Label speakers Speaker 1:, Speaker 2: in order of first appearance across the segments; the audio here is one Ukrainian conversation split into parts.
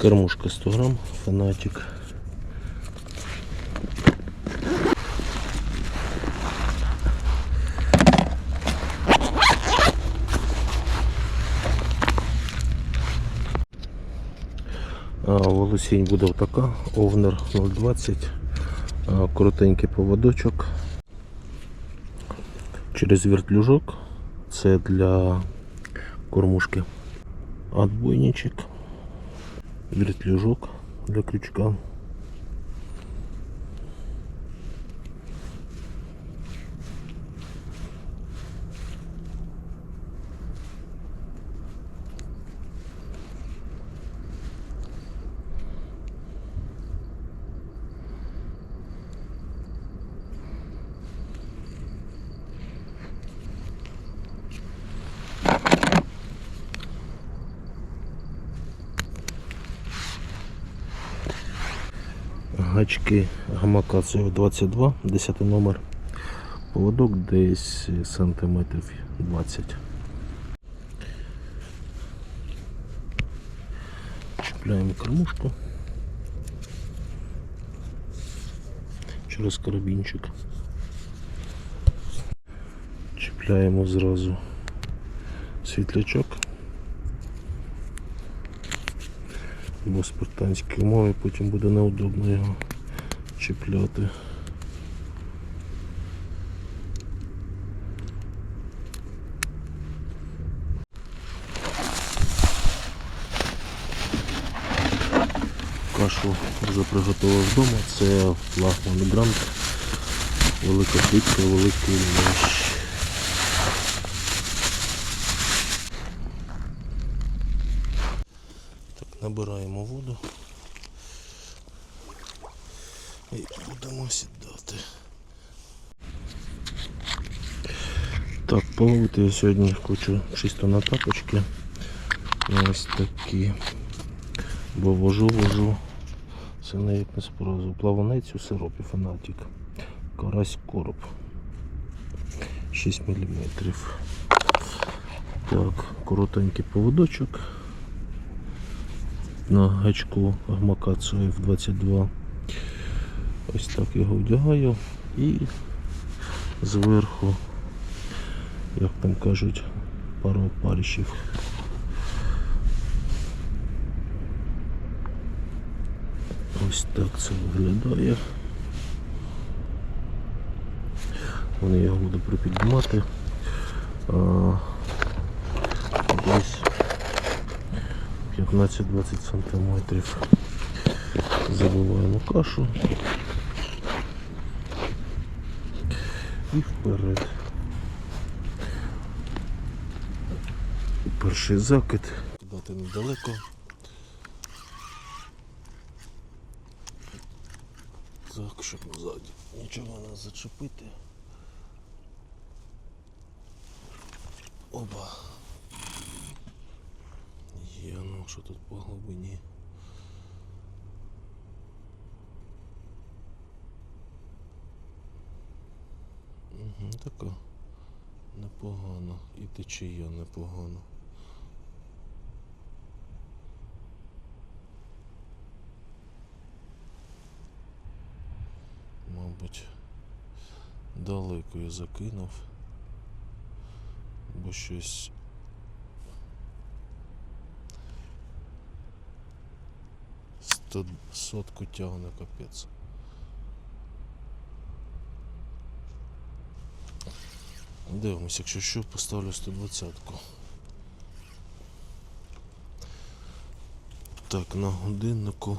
Speaker 1: Кормушка 100 грамм, фанатик. Волосінь буде така, овнер 020, коротенький поводочок. Через вертлюжок. Це для кормушки. Отбойничек. Вертлюжок для крючка. Гачки гамакацію 22, 10 номер. Поводок десь сантиметрів 20. Чіпляємо кормушку через карабінчик. Чіпляємо зразу світлячок. Бо спартанські умови потім буде неудобно його чіпляти. Кашу вже приготував вдома. Це флагман грант. Велика плитка, великий мощ. Так, набираємо воду і будемо сідати. Так, половити я сьогодні хочу чисто на тапочки. Ось такі. Бо вожу, вожу. Це навіть не спорозу. Плавонець у сиропі фанатик. Карась короб. 6 мм. Так, коротенький поводочок на гачку гмакацу F22. Ось так його вдягаю і зверху, як там кажуть, пару опарищів. Ось так це виглядає. Вони його буду припіднімати. Десь 15-20 сантиметрів. Забиваємо кашу. І вперед. Перший закид. Кидати недалеко. Так, щоб ззаді нічого не зачепити. Оба. Є, ну що тут по глибині. Така непогано. І течія непогано. Мабуть, далеко я закинув, бо щось сотку тягне капець. Дивимось, якщо що, поставлю 120-ку. Так, на годиннику.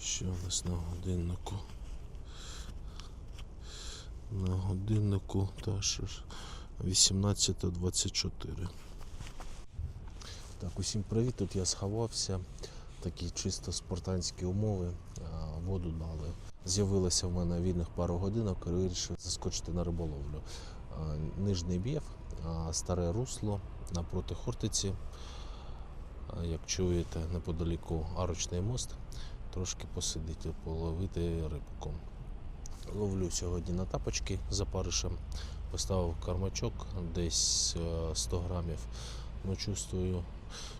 Speaker 1: Що у нас на годиннику? На годиннику та що ж 18.24. Так, усім привіт. Тут я сховався. Такі чисто спартанські умови. Воду дали. З'явилося в мене вільних пару годинок і вирішив заскочити на риболовлю. А, Нижній б'єв, старе русло напроти Хортиці. Як чуєте, неподаліку арочний мост. Трошки посидіти, половити рибку. Ловлю сьогодні на тапочки за паришем. Поставив кармачок десь е, 100 грамів. Ну, чувствую,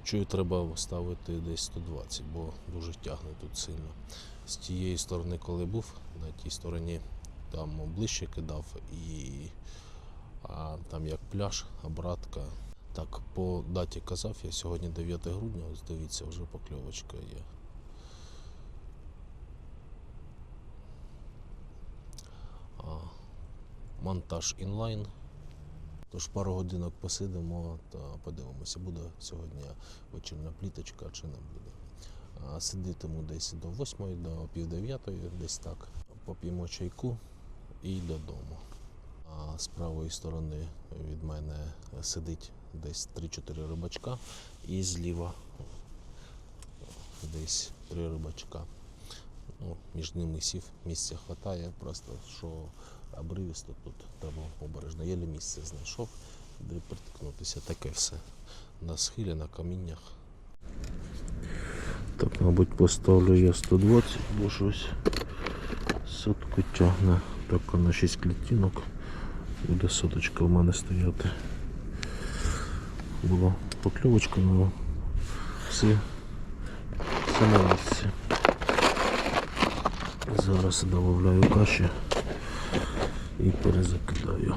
Speaker 1: Чую, треба ставити десь 120, бо дуже тягне тут сильно. З тієї сторони, коли був, на тій стороні там ближче кидав і а, там як пляж, обратка. Так, по даті казав, я сьогодні 9 грудня, ось дивіться, вже покльовочка є. А, монтаж інлайн. Тож пару годинок посидимо та подивимося, буде сьогодні вечірня пліточка чи не буде. Сидитиму десь до 8, до пів дев'ятої, десь так. Поп'ємо чайку і додому. А з правої сторони від мене сидить десь 3-4 рибачка, і зліва десь 3 рибачка. Ну, між ними сів, місця хватає, просто що обривісто тут треба обережно. Єлі місце знайшов, де приткнутися. Таке все. На схилі, на каміннях. Так, мабуть, поставлю я 120, бо щось сотку тягне. Так, на 6 клітінок. Буде соточка в мене стояти. Була покльовочка, але все, все на місці. Зараз додаю каші і перезакидаю.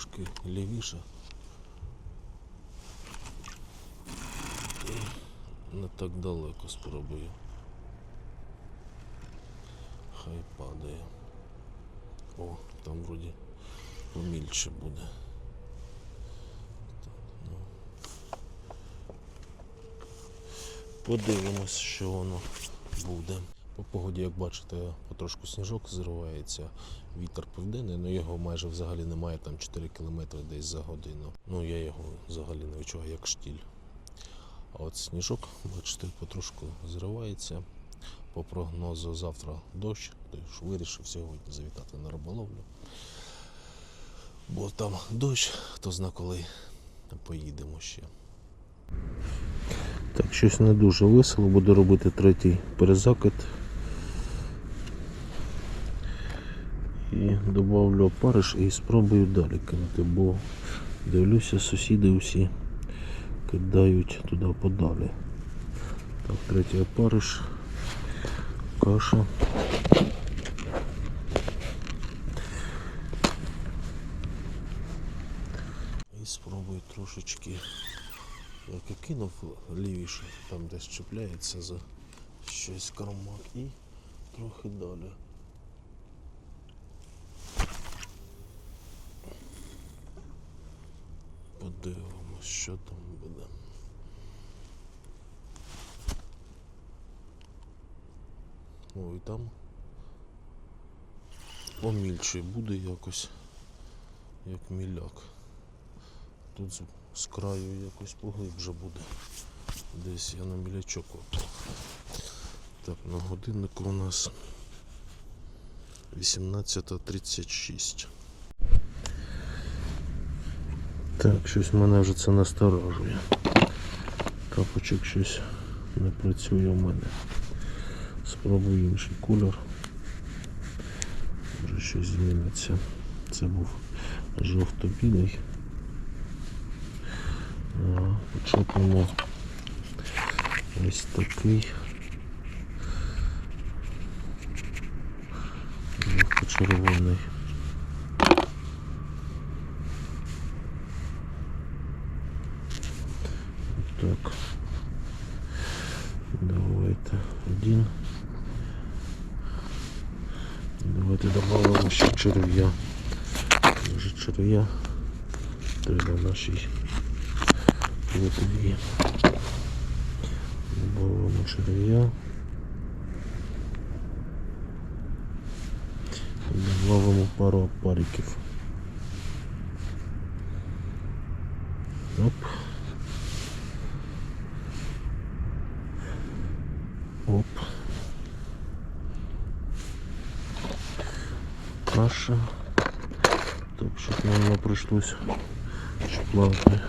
Speaker 1: Трошки лівіше. Не так далеко спробую. Хай падає. О, там вроді помільче буде. Так, ну. Подивимось, що воно буде. По погоді, як бачите, потрошку сніжок зривається, вітер південний, але його майже взагалі немає, там 4 км десь за годину. Ну я його взагалі не відчуваю як штіль. А от сніжок, бачите, потрошку зривається. По прогнозу завтра дощ, тож вирішив сьогодні завітати на риболовлю. Бо там дощ, хто зна коли поїдемо ще. Так, щось не дуже весело, буду робити третій перезакид. І додавлю опариш і спробую далі кинути, бо дивлюся, сусіди усі кидають туди подалі. Так, третій опариш, каша. І спробую трошечки як і кинув лівіше, там десь чіпляється за щось кармак і трохи далі. Подивимось, що там буде. О, і там помільче буде якось, як міляк. Тут з- краю якось поглибше буде. Десь я на мілячок от. Так, на годиннику у нас 18.36. Так, щось мене вже це насторожує. Капочок щось не працює у мене. Спробую інший кольор. Може щось зміниться. Це був жовто-білий. А, Почепимо ось такий. Жовто-червоний. Так. Давайте один. Давайте добавимо ще черв'я. Може черв'я треба нашій плотві. Добавимо черв'я. Добавимо пару опариків. Оп. Оп. хтось, що плаває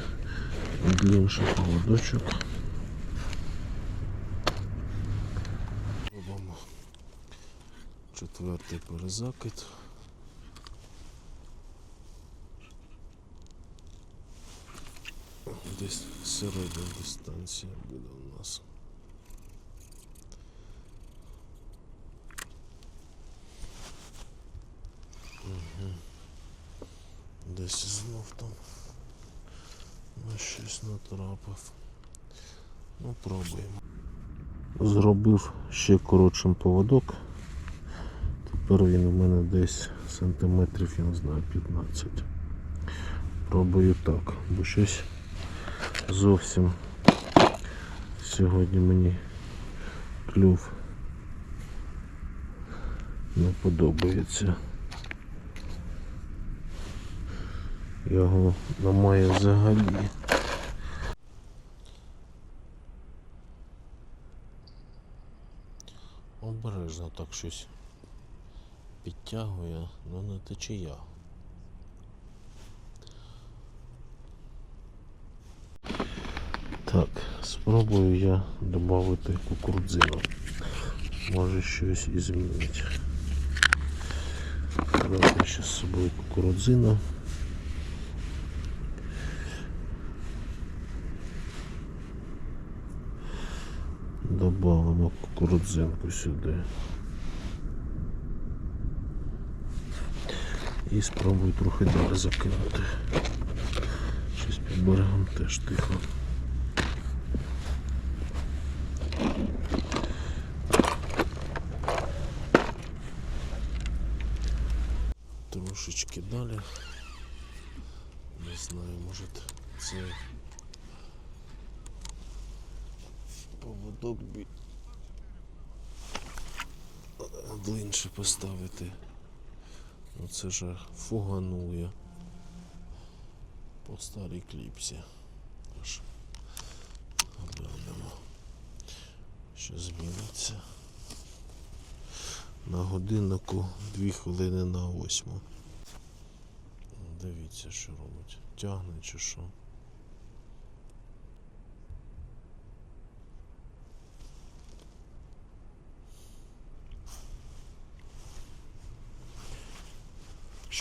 Speaker 1: Льоша поводочок. Робимо четвертий перезакид. Десь середня дистанція буде у нас. Десь знов там на щось натрапив. Ну, пробуємо. Зробив ще коротшим поводок. Тепер він у мене десь сантиметрів, я не знаю, 15. Пробую так, бо щось зовсім сьогодні мені клюв не подобається. Його немає взагалі. Обережно так щось підтягує, але не течія. Так, спробую я додати кукурудзину. Може щось і змінить. Брати ще з собою кукурудзину. Добавимо кукурудзинку сюди. І спробую трохи далі закинути. Щось під берегом теж тихо. Трошечки далі. Не знаю, може це поводок бі... длинше поставити. Ну це же фуганує по старій кліпсі. Аж глянемо, що зміниться. На годиннику 2 хвилини на восьму. Дивіться, що робить. Тягне чи що.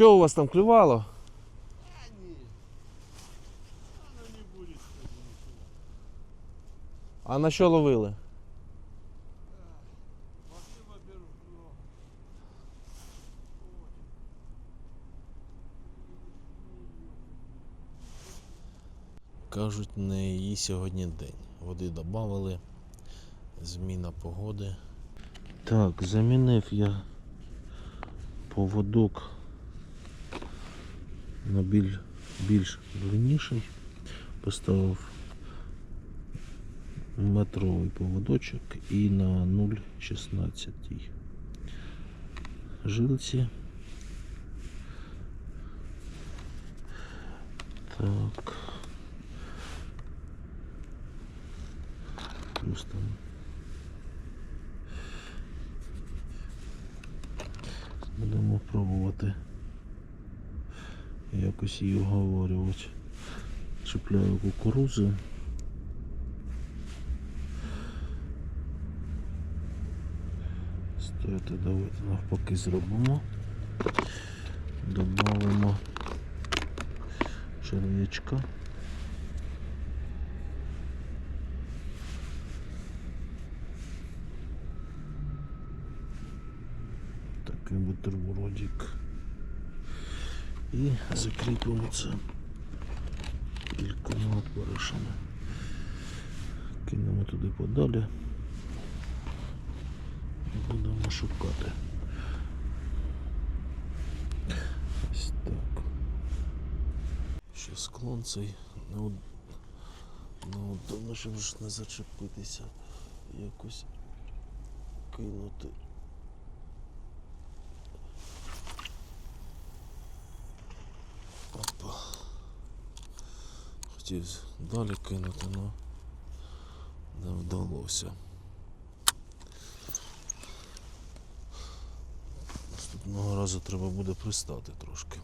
Speaker 1: Що у вас там клювало? А на що ловили? Кажуть, не її сьогодні день. Води додавали, зміна погоди. Так, замінив я поводок на біль, більш длинніший. Поставив метровий поводочок і на 0,16 жилці. Так. Плюс там будемо пробувати якось її оговорювати. Чіпляю кукурудзу. Стоїте, давайте навпаки зробимо. Добавимо черв'ячка. Такий бутербродик. І закріпимо це кількома опоришами. Кинемо туди подалі. І будемо шукати. Ось так. Ще склон цей неуд... неудобно, щоб ж не зачепитися. Якось кинути. Хотів далі кинути, але не вдалося. Наступного разу треба буде пристати трошки.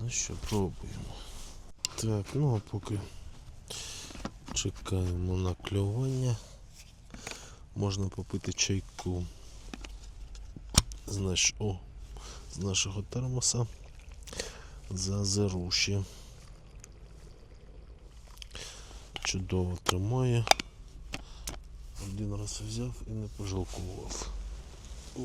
Speaker 1: Ну що, пробуємо. Так, ну а поки чекаємо на клювання. Можна попити чайку з. О, з нашого термоса за зеруші. Чудово тримає. Один раз взяв і не пожалкував. О.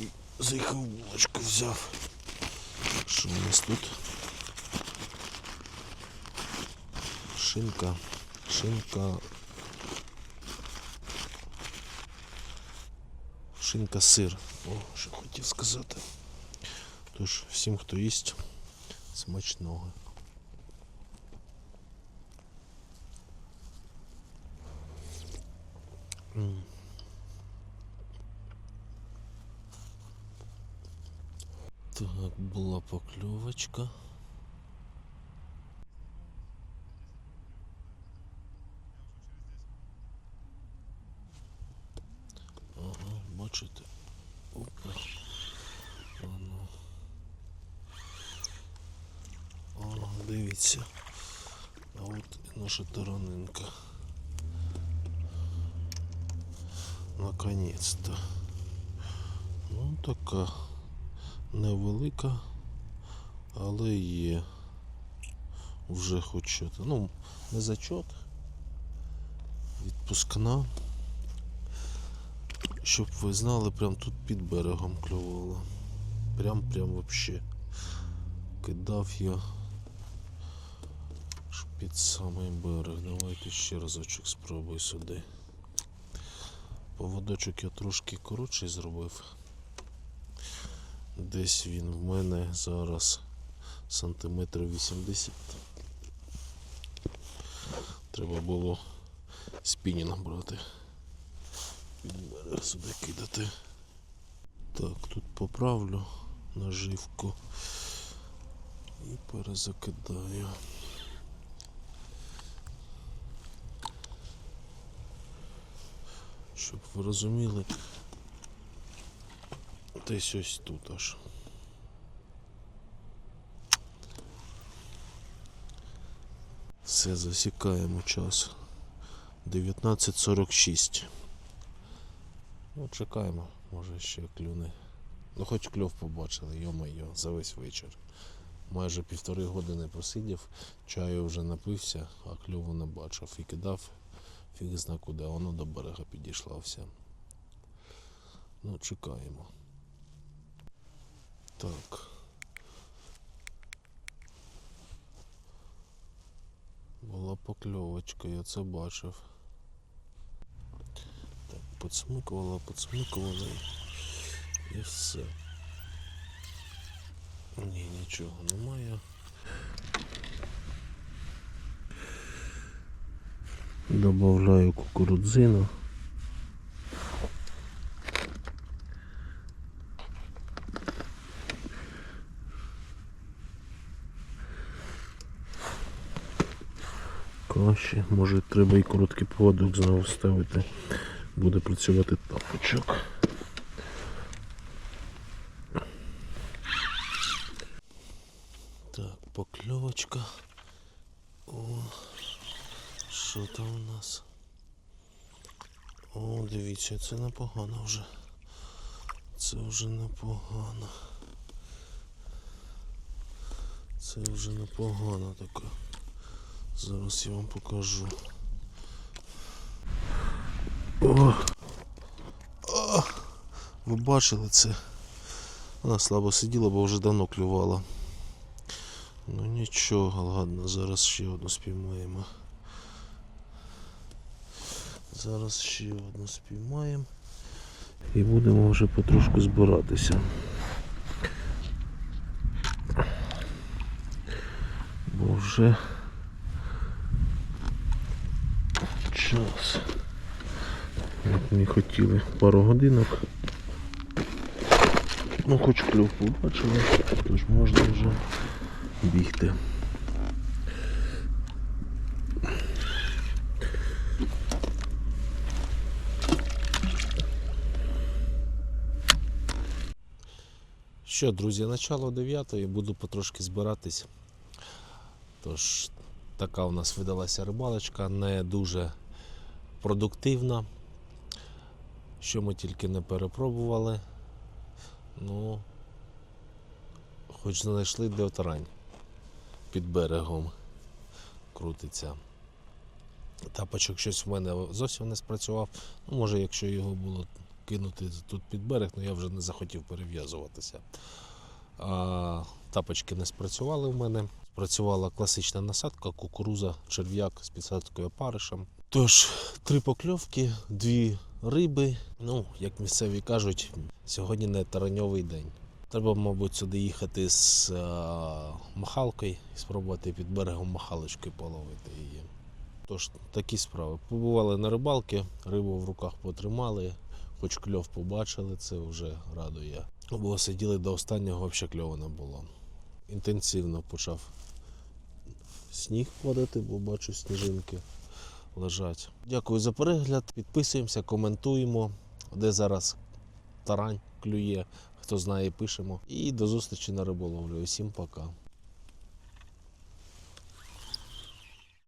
Speaker 1: І заїхав булочку взяв. Що у нас тут? Шинка. Шинка. Шинка сир. О, що хотів сказати. Тож, всім, хто їсть, смачного. Так, була покльовочка. Наша таранинка. Наконець-то. Ну, така невелика, але є. Вже хоч що. Ну, не зачот. Відпускна. Щоб ви знали, прям тут під берегом клювало. Прям прям вообще. Кидав я під самий берег. Давайте ще разочок спробую сюди. Поводочок я трошки коротший зробив. Десь він в мене зараз сантиметрів 80. Треба було спінінг брати. Під берег сюди кидати. Так, тут поправлю наживку і перезакидаю. Щоб ви розуміли, десь ось тут аж. Все, засікаємо час. 19.46. Ну, чекаємо, може ще клюне. Ну хоч кльов побачили, йо-моє, за весь вечір. Майже півтори години посидів, чаю вже напився, а кльову не бачив. І кидав фіг зна куди, воно до берега підійшла вся. Ну, чекаємо. Так. Була покльовочка, я це бачив. Так, подсмикувала, подсмикувала і- все. Ні, нічого немає. Добавляю кукурудзину. Каші, може треба і короткий поводок знову ставити. Буде працювати тапочок. Так, покльовочка. О, що там у нас? О, дивіться, це непогано вже. Це вже непогано. Це вже непогано така. Зараз я вам покажу. О! О! Ви бачили це? Вона слабо сиділа, бо вже давно клювала. Ну нічого, ладно, зараз ще одну спіймаємо. Зараз ще одну спіймаємо. І будемо вже потрошку збиратися. Бо вже час. Як ми хотіли пару годинок. Ну хоч клюв побачили, тож можна вже бігти. Що, друзі, начало 9 буду потрошки збиратись. Тож, така у нас видалася рибалочка, не дуже продуктивна. Що ми тільки не перепробували. Ну, Хоч знайшли де тарань під берегом крутиться. Тапочок щось в мене зовсім не спрацював. Ну, може, якщо його було кинути тут під берег, ну я вже не захотів перев'язуватися. А, тапочки не спрацювали в мене. Спрацювала класична насадка, кукуруза, черв'як з підсадкою опаришем. Тож, три покльовки, дві риби. Ну, як місцеві кажуть, сьогодні не тараньовий день. Треба, мабуть, сюди їхати з е, махалкою і спробувати під берегом махалочкою половити її. Тож такі справи. Побували на рибалки, рибу в руках потримали, хоч кльов побачили, це вже радує. Бо сиділи до останнього, взагалі кльово не було. Інтенсивно почав сніг падати, бо бачу сніжинки лежать. Дякую за перегляд. Підписуємося, коментуємо, де зараз тарань клює. Хто знає, пишемо. І до зустрічі на риболовлю. Усім пока.